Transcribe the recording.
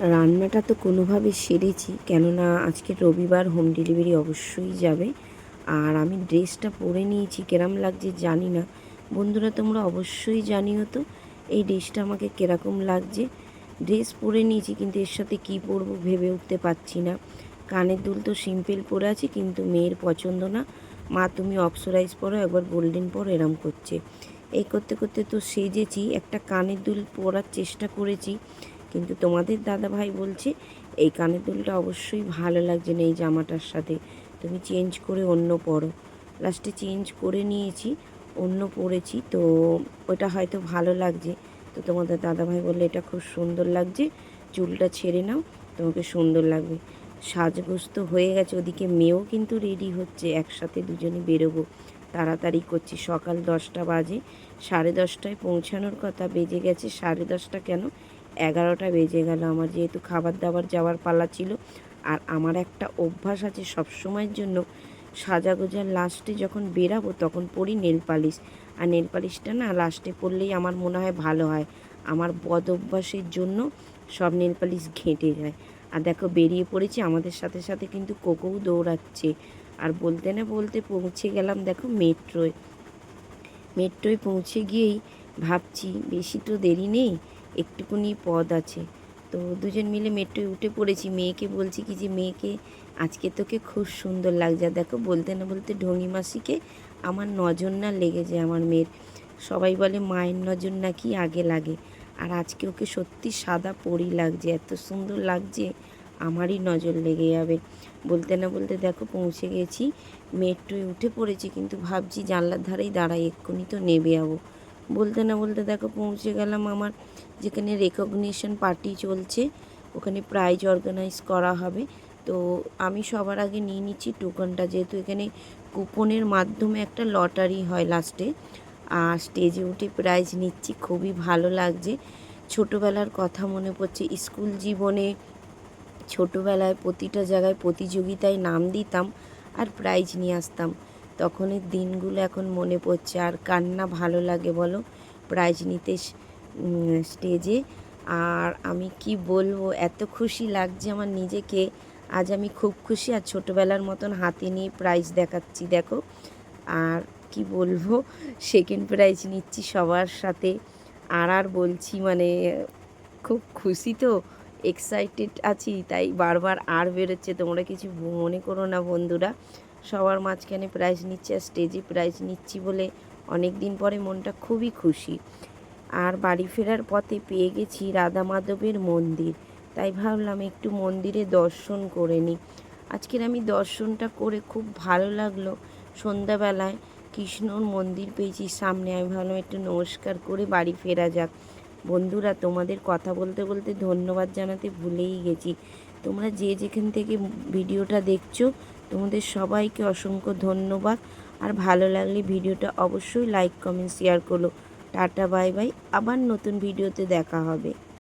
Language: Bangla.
রান্নাটা তো কোনোভাবে সেরেছি, কেননা আজকে রবিবার হোম ডেলিভারি অবশ্যই যাবে। আর আমি ড্রেসটা পরে নিয়েছি, কেরাম লাগছে জানি না। বন্ধুরা, তোমরা অবশ্যই জানিও তো, এই ড্রেসটা আমাকে কেরকম লাগছে। ড্রেস পরে নিয়েছি, কিন্তু এর সাথে কী পরবো ভেবে উঠতে পারছি না। কানের দুল তো সিম্পল পরে আছে, কিন্তু মেয়ের পছন্দ না। মা, তুমি অক্সরাইজ পরো, একবার গোল্ডেন পরো, এরম করছে। এই করতে করতে তো সেজেছি, একটা কানের দুল পরার চেষ্টা করেছি। কিন্তু তোমাদের দাদা ভাই বলছে, এই কানের দুলটা অবশ্যই ভালো লাগছে না এই জামাটার সাথে। তুমি চেঞ্জ করে অন্য পরো। লাস্টে চেঞ্জ করে নিয়েছি, অন্য পরেছি, তো ওটা হয়তো ভালো লাগছে। তো তোমাদের দাদা ভাই বললে, এটা খুব সুন্দর লাগছে, চুলটা ছেড়ে নাও, তোমাকে সুন্দর লাগবে। সাজগোজ তো হয়ে গেছে, ওদিকে মেয়েও কিন্তু রেডি হচ্ছে, একসাথে দুজনে বেরোবো। তাড়াতাড়ি করছি, সকাল দশটা বাজে, সাড়ে দশটায় পৌঁছানোর কথা, বেজে গেছে সাড়ে দশটা কেন? এগারোটা বেজে গেল। আমার যেহেতু খাবার দাবার যাওয়ার পালা ছিল আর আমার একটা অভ্যাস আছে সবসময়ের জন্য সাজাগোজার লাস্টে যখন বেরাবো তখন পরি নেল পালিশ। আর নেল পালিশটা না লাস্টে পরলেই আমার মনে হয় ভালো হয়। আমার বদ অভ্যাসের জন্য সব নেল পালিশ ঘেঁটে যায়। আর দেখো বেরিয়ে পড়েছি, আমাদের সাথে সাথে কিন্তু কোকোও দৌড়াচ্ছে। আর বলতে না বলতে পৌঁছে গেলাম দেখো মেট্রোয়। মেট্রোয় পৌঁছে গিয়েই ভাবছি, বেশি তো দেরি নেই। একটুকুনি পদ আছে। তো দুজন মিলে মেট্রোয় উঠে পড়েছি। মেয়েকে বলছি কি যে, মেয়েকে, আজকে তোকে খুব সুন্দর লাগছে। দেখো, বলতে না বলতে ঢঙ্গি মাসিকে আমার নজর না লেগে যায় আমার মেয়ের। সবাই বলে, মায়ের নজর নাকি আগে লাগে। আর আজকে ওকে সত্যি সাদা পরি লাগছে। এত সুন্দর লাগছে, আমারই নজর লেগে যাবে। বলতে না বলতে দেখো, পৌঁছে গেছি। মেট্রোয় উঠে পড়েছি, কিন্তু ভাবছি জানলার ধারেই দাঁড়াই, এক্ষুনি তো নেবে যাব। বলতে না বলতে দেখো পৌঁছে গেলাম আমার যেখানে রেকগনিশন পার্টি চলছে, ওখানে প্রাইজ অর্গানাইজ করা হবে। তো আমি সবার আগে নিয়ে নিচ্ছি টোকনটা যেহেতু এখানে কুপনের মাধ্যমে একটা লটারি হয় লাস্টে আর স্টেজে উঠে প্রাইজ নিচ্ছি, খুবই ভালো লাগছে। ছোটোবেলার কথা মনে পড়ছে স্কুল জীবনে ছোটোবেলায় প্রতিটা জায়গায় প্রতিযোগিতায় নাম দিতাম আর প্রাইজ নিয়ে আসতাম। তখনের দিনগুলো এখন মনে পড়ছে। আর কান্না ভালো লাগে বলো প্রাইজ নিতে স্টেজে আর আমি কি বলব, এত খুশি লাগছে আমার নিজেকে। আজ আমি খুব খুশি, আর ছোটোবেলার মতন হাতে নিয়ে প্রাইজ দেখাচ্ছি, দেখো। আর কি বলব সেকেন্ড প্রাইজ নিচ্ছি সবার সাথে। আর আর বলছি মানে খুব খুশি তো এক্সাইটেড আছি, তাই বারবার আর বেরোচ্ছে। তোমরা কিছু মনে করো না বন্ধুরা। সবার মাঝখানে প্রাইজ নিচ্ছি, আর স্টেজে প্রাইজ নিচ্ছি বলে অনেক দিন পরে মনটা খুবই খুশি। আর বাড়ি ফেরার পথে পেয়ে গেছি রাধা মাধবের মন্দির। তাই ভাবলাম একটু মন্দিরে দর্শন করে নিই। আজকের আমি দর্শনটা করে খুব ভালো লাগল। সন্ধ্যাবেলায় কৃষ্ণর মন্দির পেয়েছি সামনে। আমি ভাবলাম একটু নমস্কার করে বাড়ি ফেরা যাক। বন্ধুরা, তোমাদের কথা বলতে বলতে ধন্যবাদ জানাতে ভুলেই গেছি। তোমরা যে যেখান থেকে ভিডিওটা দেখছ, তোমাদের সবাইকে অসংখ্য ধন্যবাদ। আর ভালো লাগলে ভিডিওটা অবশ্যই লাইক কমেন্ট শেয়ার করো। টাটা বাই বাই আবার নতুন ভিডিওতে দেখা হবে।